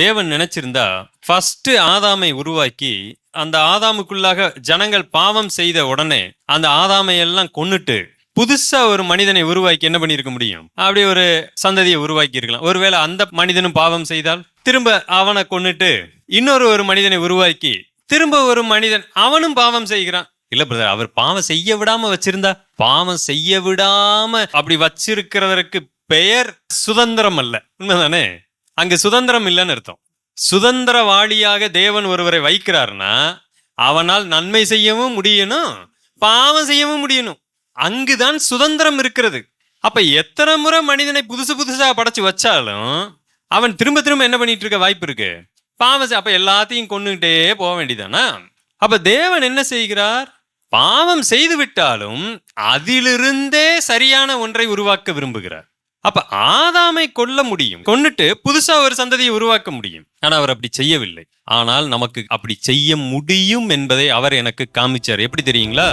தேவன் நினைச்சிருந்தா ஃபர்ஸ்ட் ஆதாமை உருவாக்கி அந்த ஆதாமுக்குள்ளாக ஜனங்கள் பாவம் செய்த உடனே அந்த ஆதாமை எல்லாம் கொன்னுட்டு புதுசா ஒரு மனிதனை உருவாக்கி என்ன பண்ணிருக்க முடியும்? அப்படி ஒரு சந்ததியை உருவாக்கி இருக்கலாம் ஒருவேளை அந்த மனிதனும் பாவம் செய்தால் திரும்ப அவனை கொன்னுட்டு இன்னொரு ஒரு மனிதனை உருவாக்கி திரும்ப ஒரு மனிதன் அவனும் பாவம் செய்கிறான். இல்ல பிரதர் அவர் பாவம் செய்ய விடாம வச்சிருந்தா பாவம் செய்ய விடாம அப்படி வச்சிருக்கிறதற்கு பெயர் சுதந்திரம் அல்ல. உண்மைதானே? அங்கு சுதந்திரம் இல்லைன்னு அர்த்தம். சுதந்திரவாளியாக தேவன் ஒருவரை வைக்கிறாருன்னா அவனால் நன்மை செய்யவும் முடியணும் பாவம் செய்யவும் முடியணும். அங்குதான் சுதந்திரம் இருக்கிறது. அப்ப எத்தனை முறை மனிதனை புதுசு புதுசா படைச்சு வச்சாலும் அவன் திரும்ப திரும்ப என்ன பண்ணிட்டு இருக்க வாய்ப்பு இருக்கு? பாவம் செய்- அப்ப எல்லாத்தையும் கொண்டுகிட்டே போக வேண்டியதானா அப்ப தேவன் என்ன செய்கிறார்? பாவம் செய்து விட்டாலும் அதிலிருந்தே சரியான ஒன்றை உருவாக்க விரும்புகிறார். அப்ப ஆதாமை கொல்ல முடியும். கொன்னுட்டு புதுசா ஒரு சந்ததியை உருவாக்க முடியும். ஆனா அவர் அப்படி செய்யவில்லை. ஆனால் நமக்கு அப்படி செய்ய முடியும் என்பதை அவர் எனக்கு காமிச்சார். எப்படி தெரியுங்களா?